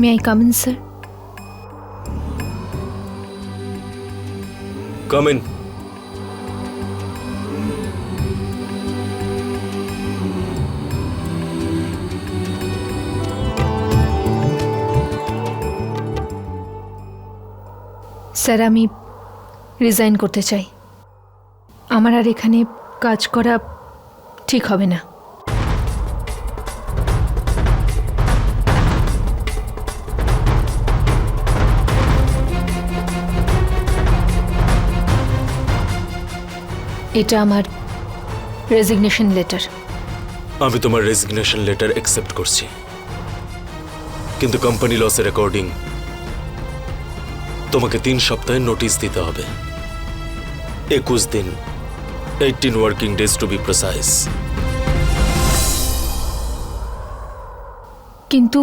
May I come in sir come in sir আমি resign করতে চাই। আমার আর এখানে কাজ করা ঠিক হবে না। এটা আমার রেজিগনেশন লেটার আমি তোমার রেজিগনেশন লেটার অ্যাকসেপ্ট করছি। কিন্তু কোম্পানি লসের অ্যাকর্ডিং তোমাকে তিন সপ্তাহের নোটিশ দিতে হবে। একুশ দিন eighteen working days to be precise কিন্তু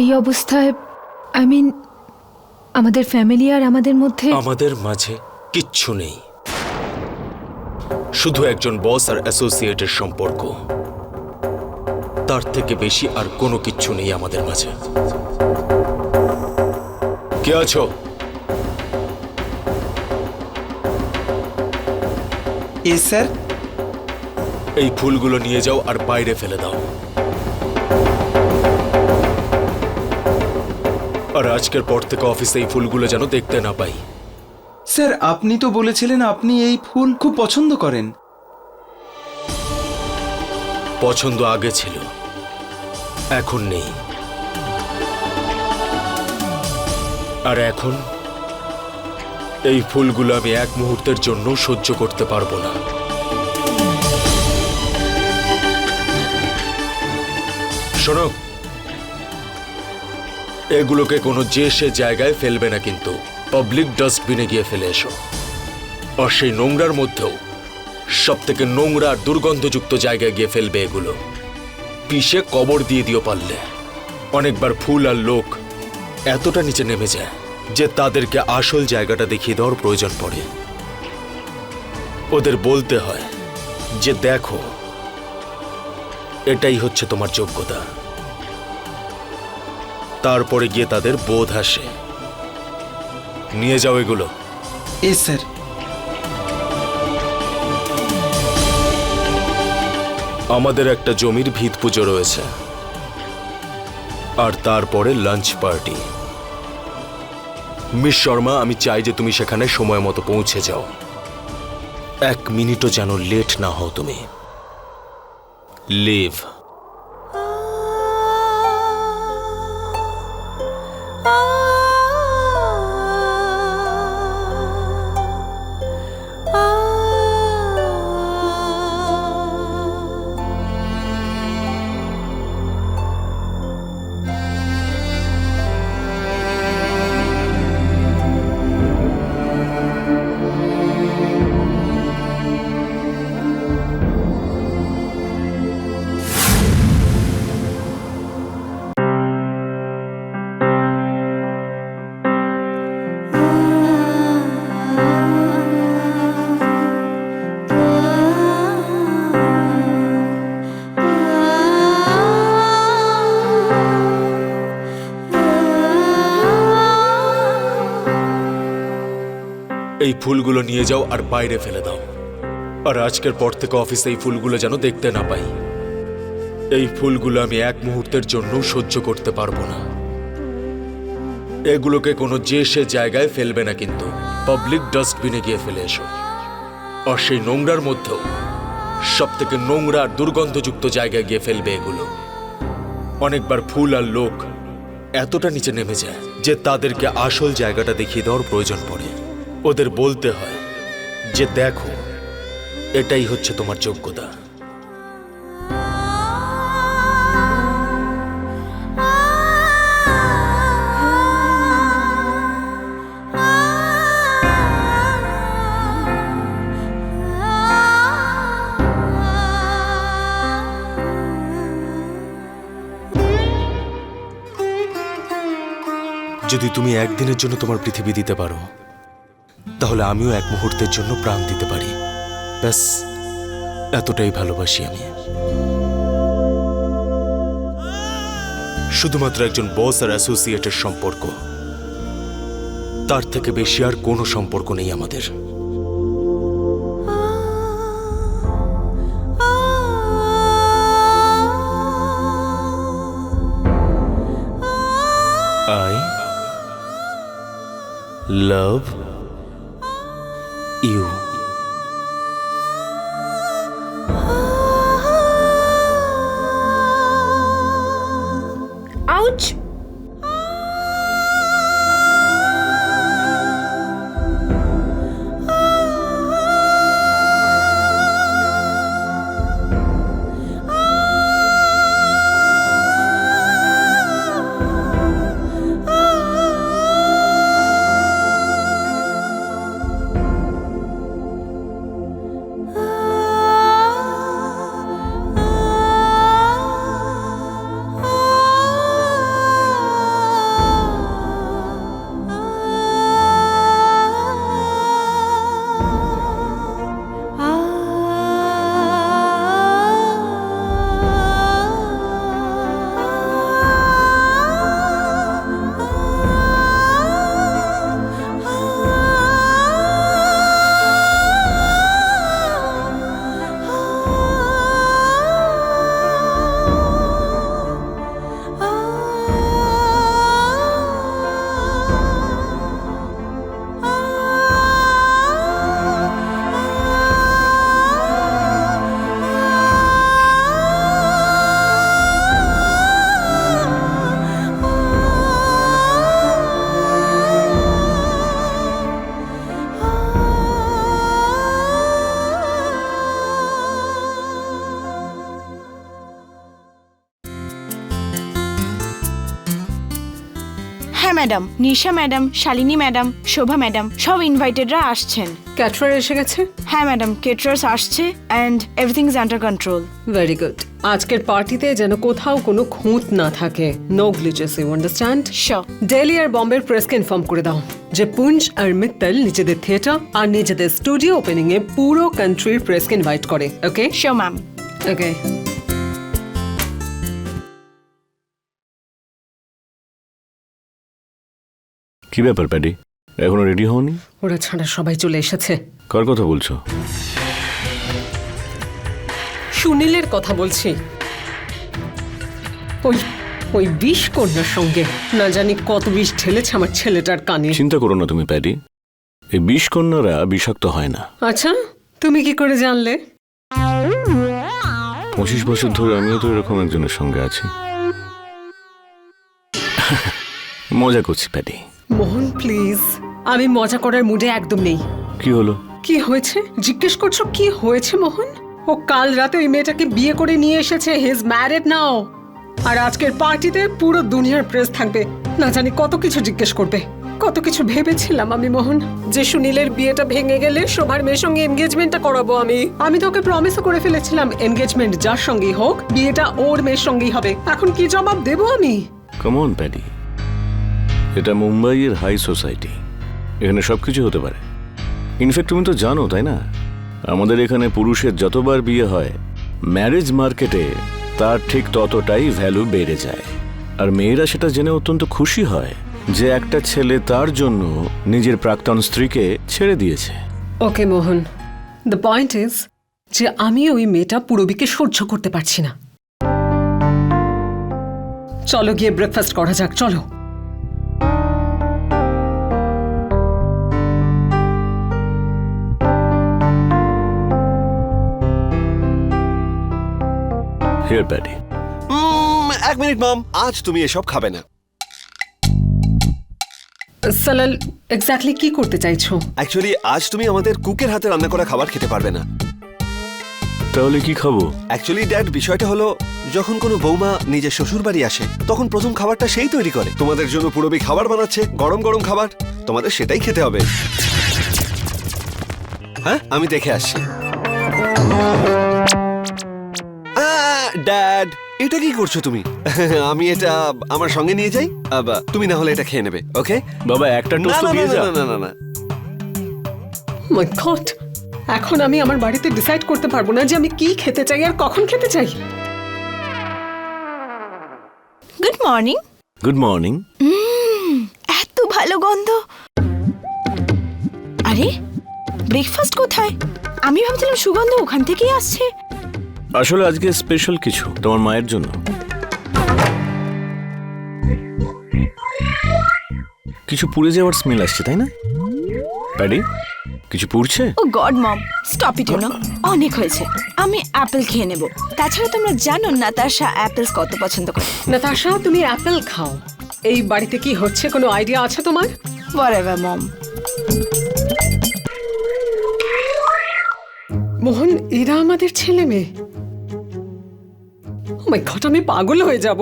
এই অবস্থায় আই মিন আমাদের ফ্যামিলি আর আমাদের মধ্যে আমাদের মাঝে কিচ্ছু নেই। শুধু একজন বস আর অ্যাসোসিয়েটের সম্পর্ক। তার থেকে বেশি আর কোনো কিচ্ছু নেই আমাদের মাঝে। কে আছো? এ স্যার। এই ফুলগুলো নিয়ে যাও আর বাইরে ফেলে দাও। আর আজকের পর থেকে অফিসে এই ফুলগুলো যেন দেখতে না পাই। স্যার, আপনি তো বলেছিলেন আপনি এই ফুল খুব পছন্দ করেন। পছন্দ আগে ছিল, এখন নেই। আর এখন এই ফুলগুলো আমি এক মুহূর্তের জন্য সহ্য করতে পারব না। শোনো, এগুলোকে কোনো যে সে জায়গায় ফেলবে না কিন্তু। পাবলিক ডাস্টবিনে গিয়ে ফেলে এসো। আর সেই নোংরার মধ্যেও সব থেকে নোংরা আর দুর্গন্ধযুক্ত জায়গায় গিয়ে ফেলবে এগুলো। পিষে কবর দিয়ে দিও পারলে। অনেকবার ফুল আর লোক এতটা নিচে নেমে যায় যে তাদেরকে আসল জায়গাটা দেখিয়ে দেওয়ার প্রয়োজন পড়ে। ওদের বলতে হয় যে দেখো, এটাই হচ্ছে তোমার যোগ্যতা। তারপরে গিয়ে তাদের বোধ আসে। নিয়ে যাও এগুলো। এ স্যার। আমাদের একটা জমির ভিত পুজো রয়েছে। আর তারপরে লাঞ্চ পার্টি। মিস শর্মা আমি চাই যে তুমি সেখানে সময় মতো পৌঁছে যাও। এক মিনিটও যেন লেট না হও তুমি। লিভ। এই ফুলগুলো নিয়ে যাও আর বাইরে ফেলে দাও। আর আজকের পর থেকে অফিসে এই ফুলগুলো যেন দেখতে না পাই। এই ফুলগুলো আমি এক মুহূর্তের জন্য সহ্য করতে পারব না। এগুলোকে কোনো যে সে জায়গায় ফেলবে না কিন্তু। পাবলিক ডাস্টবিনে গিয়ে ফেলে এসো। আর সেই নোংরার মধ্যেও সব থেকে নোংরা আর দুর্গন্ধযুক্ত জায়গায় গিয়ে ফেলবে এগুলো। অনেকবার ফুল আর লোক এতটা নিচে নেমে যায় যে তাদেরকে আসল জায়গাটা দেখিয়ে দেওয়ার প্রয়োজন পড়ে। ওদের বলতে হয় যে দেখো, এটাই হচ্ছে তোমার যোগ্যতা। যদি তুমি একদিনের জন্য তোমার পৃথিবী দিতে পারো তাহলে আমিও এক মুহূর্তের জন্য প্রাণ দিতে পারি। ব্যাস, এতটাই ভালোবাসি আমি। শুধুমাত্র একজন বস আর অ্যাসোসিয়েটের সম্পর্ক। তার থেকে বেশি আর কোনো সম্পর্ক নেই আমাদের। I love huge madam Nisha madam Shalini madam Shobha madam সব ইনভাইটেডরা আসছেন। ক্যাটারার এসে গেছে? হ্যাঁ ম্যাডাম কেটারার্স আসছে and everything is under control very good আজকের পার্টিতে যেন কোথাও কোনো খুঁত না থাকে। No glitches you understand sure Delhi আর বম্বের প্রেসকে ইনফর্ম করে দাও যে পুঞ্জ আর মিত্তল নিজেদের থিয়েটার আর নিজেদের স্টুডিও ওপেনিং এ পুরো কান্ট্রির প্রেসকে ইনভাইট করে ওকে শিওর ম্যাম ওকে কি ব্যাপার প্যাডি? এখনও রেডি হওনি? ওরা ছাড়া সবাই চলে এসেছে। কার কথা বলছো? সুনীলের কথা বলছি। ওই ওই বিষ কন্যার সঙ্গে। না জানি কত বিষ ঠেলেছে আমার ছেলেটার কানে। চিন্তা করো না তুমি প্যাডি। এই বিষ কন্যারা বিষাক্ত হয় না। আচ্ছা তুমি কি করে জানলে? পঁচিশ বছর ধরে আমিও তো এরকম একজনের সঙ্গে আছি। মজা করছি প্যাডি। মোহন প্লিজ আমি মজা করার মুডে একদম নেই। কি হলো? কি হয়েছে? জিজ্ঞেস করছ কি হয়েছে মোহন? ও কাল রাতে ওই মেয়েটাকে বিয়ে করে নিয়ে এসেছে হিজ ম্যারেড নাও আর আজকের পার্টিতে পুরো দুনিয়ার প্রেস থাকবে। না জানি কত কিছু জিজ্ঞেস করবে। কত কিছু ভেবেছিলাম আমি মোহন। যে সুনীলের বিয়েটা ভেঙে গেলে শোভার মেয়ের সঙ্গে এনগেজমেন্টটা করাবো আমি। আমি তোকে প্রমিসও করে ফেলেছিলাম এনগেজমেন্ট যার সঙ্গেই হোক বিয়েটা ওর মেয়ের সঙ্গেই হবে। এখন কি জবাব দেবো আমি? কমন প্যাডি এটা মুম্বাইয়ের হাই সোসাইটি। এখানে সব কিছু হতে পারে। ইনফ্যাক্ট তুমি তো জানো, তাই না? আমাদের এখানে পুরুষের যতবার বিয়ে হয় ম্যারেজ মার্কেটে তার ঠিক ততটাই ভ্যালু বেড়ে যায়। আর মেয়েরা সেটা জেনে অত্যন্ত খুশি হয় যে একটা ছেলে তার জন্য নিজের প্রাক্তন স্ত্রীকে ছেড়ে দিয়েছে। Okay, Mohan. The point is যে আমি ওই মেয়েটা পুরবিকে সহ্য করতে পারছি না। চলো গিয়ে ব্রেকফাস্ট করা যাক, চলো। হিয়ার প্যাডি এক মিনিট মম আজ তুমি এসব খাবে না। সালাল এক্স্যাক্টলি কি করতে চাইছো? অ্যাকচুয়ালি আজ তুমি আমাদের কুকের হাতে রান্না করা খাবার খেতে পারবে না। তাহলে কি খাব? অ্যাকচুয়ালি ড্যাড বিষয়টা হলো যখন কোনো বৌমা নিজের শ্বশুর বাড়ি আসে তখন প্রথম খাবারটা সেই তৈরি করে। তোমাদের জন্য পুরবি খাবার বানাচ্ছে গরম গরম খাবার। তোমাদের সেটাই খেতে হবে। হ্যাঁ আমি দেখে আসছি। ড্যাড এটা কি করছ তুমি? আমি এটা আমার সঙ্গে নিয়ে যাই আবা, তুমি না হলে এটা খেয়ে নেবে ওকে বাবা একটা না টোস্ট না, দিয়ে না, না না না না। মাই গড এখন আমি আমার বাড়িতে ডিসাইড করতে পারব না যে আমি কি খেতে চাই আর কখন খেতে চাই। গুড মর্নিং গুড মর্নিং এত ভালো গন্ধ। আরে ব্রেকফাস্ট কোথায়? আমি ভাবছিলাম সুগন্ধ ওখান থেকেই আসছে। আসলে আজকে স্পেশাল কিছু তোমার মায়ের জন্য। কিছু পুড়ে যাওয়ার স্মেল আসছে তাই না? প্যাডি কিছু পুড়ছে? ও God mom stop it you অনেক হয়েছে। আমি অ্যাপেল খেয়ে নেব। তাছাড়া তোমরা জানো নাতাশা অ্যাপেলস কত পছন্দ করে। নাতাশা তুমি অ্যাপেল খাও। এই বাড়িতে কি হচ্ছে কোনো আইডিয়া আছে তোমার? Whatever মম। মোহন এরা আমাদের ছেলে মেয়ে। মাই গড, আমি পাগল হয়ে যাব।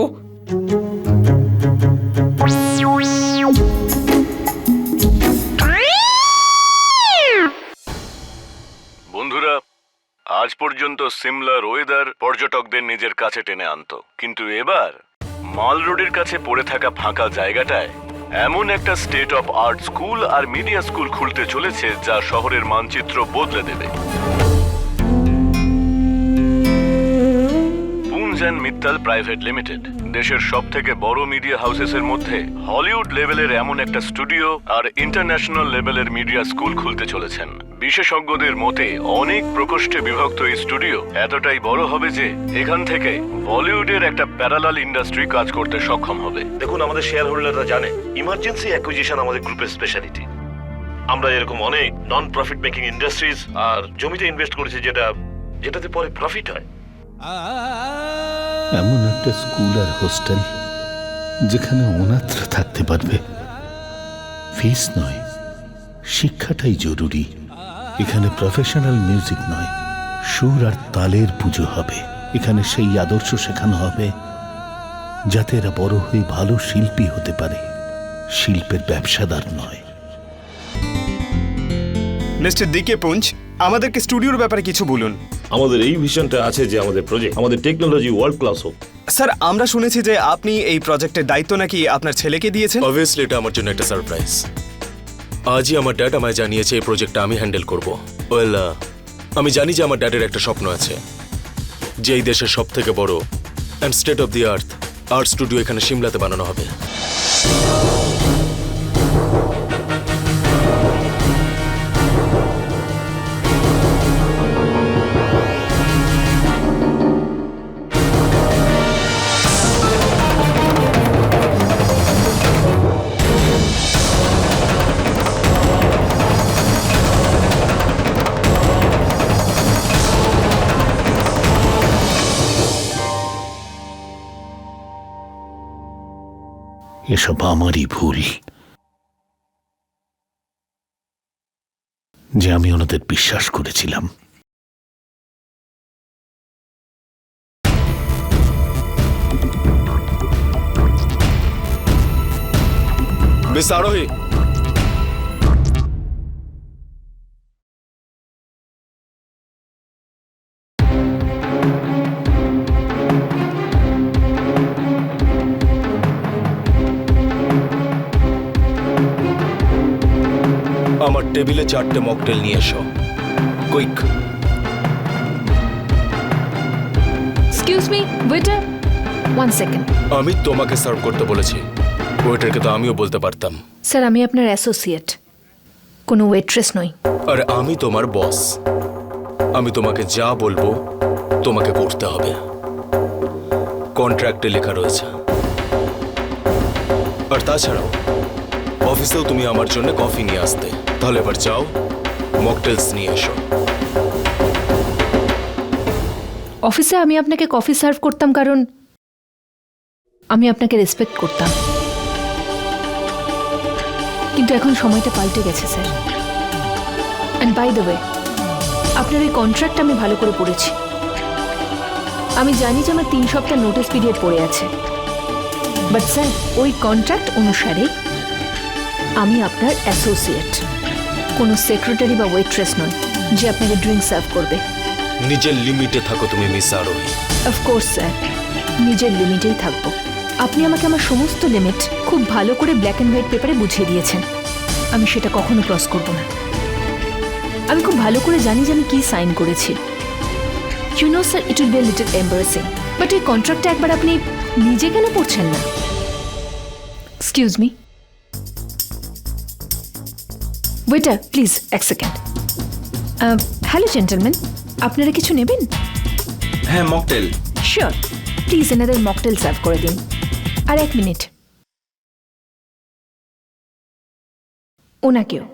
বন্ধুরা, আজ পর্যন্ত সিমলার ওয়েদার পর্যটকদের নিজের কাছে টেনে আনতো। কিন্তু এবার, মাল রোডের কাছে পড়ে থাকা ফাঁকা জায়গাটায় এমন একটা স্টেট অফ আর্ট স্কুল আর মিডিয়া স্কুল খুলতে চলেছে যা শহরের মানচিত্র বদলে দেবে। Punj and Mittal private limited দেশের সব থেকে বড় মিডিয়া হাউসেসের মধ্যে হলিউড লেভেলের এমন একটা স্টুডিও আর ইন্টারন্যাশনাল লেভেলের মিডিয়া স্কুল খুলতে চলেছেন। বিশেষজ্ঞদের মতে, অনেক প্রকোষ্ঠে বিভক্ত এই স্টুডিও এতটাই বড় হবে যে এখান থেকে বলিউডের একটা প্যারালাল ইন্ডাস্ট্রি কাজ করতে সক্ষম হবে। দেখুন, আমাদের শেয়ার হোল্ডাররা জানে ইমার্জেন্সি অ্যাকুইজিশন আমাদের গ্রুপের স্পেশালিটি আমরা এরকম অনেক নন প্রফিট মেকিং ইন্ডাস্ট্রিজ আর জমিতে ইনভেস্ট করেছি যেটা, যেটাতে পরে প্রফিট হয়। এমন একটা স্কুল আর হোস্টেল যেখানে অনাথরা থাকতে পারবে। ফিস নয়, শিক্ষাটাই জরুরি। এখানে প্রফেশনাল মিউজিক নয়, সুর আর তালের পুজো হবে। এখানে সেই আদর্শ শেখানো হবে যাতে এরা বড় হয়ে ভালো শিল্পী হতে পারে। শিল্পের ব্যবসাদার নয়। মিস্টার দিকে পুঞ্জ, আমাদেরকে স্টুডিওর ব্যাপারে কিছু বলুন। আমাদের এই ভিশনটা আছে যে আমাদের প্রজেক্ট আমাদের টেকনোলজি ওয়ার্ল্ড ক্লাস হোক। স্যার আমরা শুনেছি যে আপনি এই প্রজেক্টের দায়িত্ব নাকি আপনার ছেলেকে দিয়েছেন? অবভিয়াসলি এটা আমার জন্য একটা সারপ্রাইজ আজই আমার ড্যাড আমায় জানিয়েছে এই প্রজেক্টটা আমি হ্যান্ডেল করব। ওয়েল আমি জানি যে আমার ড্যাডের একটা স্বপ্ন আছে। যে এই দেশের সব থেকে বড় and state of the earth art studio এখানে সিমলাতে বানানো হবে। এসব আমারই ভুল। যে আমি ওনাদের বিশ্বাস করেছিলাম। বেশ আরোহী টেবিলে চারটে মকটেল নিয়ে এসো। Quick excuse me waiter one second আমি তোমাকে সার্ভ করতে বলেছি। ওয়েটারকে তো আমিও বলতে পারতাম। স্যার আমি আপনার অ্যাসোসিয়েট কোনো ওয়েট্রেস নই। আর আমি তোমার বস আমি তোমাকে যা বলব তোমাকে করতে হবে। কন্ট্রাক্টে লেখা রয়েছে। আর তাছাড়াও অফিসেও তুমি আমার জন্য কফি নিয়ে আসতে। তাহলে এবার যাও, মকটেলস নিয়ে এসো। অফিসে আমি আপনাকে কফি সার্ভ করতাম কারণ আমি আপনাকে রেসপেক্ট করতাম। কিন্তু এখন সময়টা পাল্টে গেছে, sir. And by the way আপনার ওই কন্ট্রাক্ট আমি ভালো করে পড়েছি। আমি জানি যে আমার তিন সপ্তাহ নোটিস পিরিয়ড পড়ে আছে। বাট স্যার, ওই কন্ট্রাক্ট অনুসারে আমি আপনার অ্যাসোসিয়েট কোনো সেক্রেটারি বা ওয়েট্রেস নয় যে আপনাকে ড্রিঙ্ক সার্ভ করবে। নিজের লিমিটে থাকো তুমি মিস আরোহী অফকোর্স স্যার নিজের লিমিটেই থাকব। আপনি আমাকে আমার সমস্ত লিমিট খুব ভালো করে ব্ল্যাক অ্যান্ড হোয়াইট পেপারে বুঝিয়ে দিয়েছেন। আমি সেটা কখনো ক্রস করব না। আমি খুব ভালো করে জানি যে আমি কী সাইন করেছি। You know sir it will be little embarrassing but এই কন্ট্রাক্টটা একবার আপনি নিজে কেন পড়ছেন না? এক্সকিউজ মি ওয়েটার প্লিজ এক সেকেন্ড হ্যালো জেন্টলম্যান আপনারা কিছু নেবেন? হ্যাঁ মকটেল। শিওর প্লিজ এনাদের মকটেল সার্ভ করে দিন। আর এক মিনিট ওনাকেও।